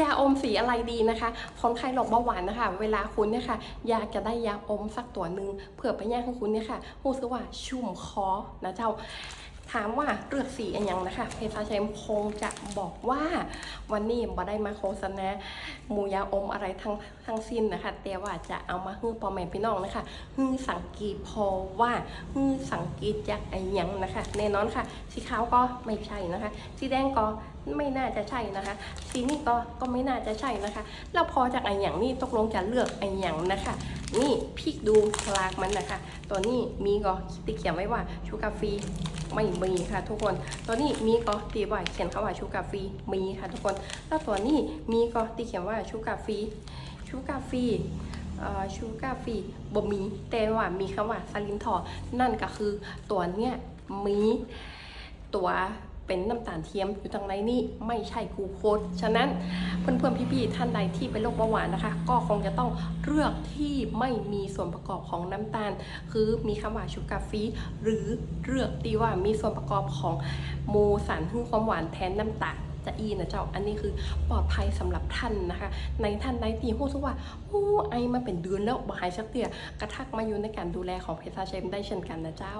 ยาอมสีอะไรดีนะคะคนไข้โรคเบาหวานนะคะ เวลาคุณเนี่ยค่ะ อยากจะได้ยาอมสักตัวหนึ่งเผื่อไปย่างของคุณเนี่ยค่ะรู้สึกว่าชุ่มคอนะเจ้า ถามว่าเลือกสีอันยังนะคะ เพชรเชมคงจะบอกว่าวันนี้บ่ได้มาโฆษณาหมูยาอมอะไรทั้งทั้งสิ้นนะคะ แต่ว่าจะเอามาฮื้อปอแม่พี่น้องนะคะฮื้อสังเกตพอว่าฮื้อสังเกตจากอันยังนะคะแน่นอนค่ะ สีขาวก็ไม่ใช่นะคะ สีแดงก็ไม่น่าจะใช่นะคะ สีนี้ก็ก็ไม่น่าจะใช่นะคะ แล้วพอจากอันย่างนี้ตกลงจะเลือกอันย่างนะคะ นี่พลิกดูฉลากมันนะคะ ตัวนี้มีก็ติเขียนไว้ว่าชูกาฟีไม่มีค่ะทุกคน ตัวนี้มีก็ตีไว้เขียนคำว่าชูกาฟีมีค่ะทุกคน แล้วตัวนี้มีก็ตีเขียนว่าชูกาฟีชูกาฟีเอ่อชูกาฟีบ่มีแต่ว่ามีคำว่าซาลินทอ นั่นก็คือตัวเนี้ยมีตัว เป็นน้ำตาลเทียมอยู่ตรงในนี่ไม่ใช่กลูโคสฉะนั้นเพื่อนๆพี่ๆท่านใดที่เป็นโรคเบาหวานนะคะ ก็คงจะต้องเลือกที่ไม่มีส่วนประกอบของน้ำตาล คือมีคำว่าชูการ์ฟรีหรือเลือกที่ว่ามีส่วนประกอบของโมสารฮึ่งความหวานแทนน้ำตาลจะอีนะเจ้า อันนี้คือปลอดภัยสำหรับท่านนะคะ ในท่านใดที่รู้สึกว่าโอ้ไอมาเป็นเดือนแล้วบ่หายสักเตียกระทักมาอยู่ในการดูแลของเพชรเชมได้เช่นกันนะเจ้า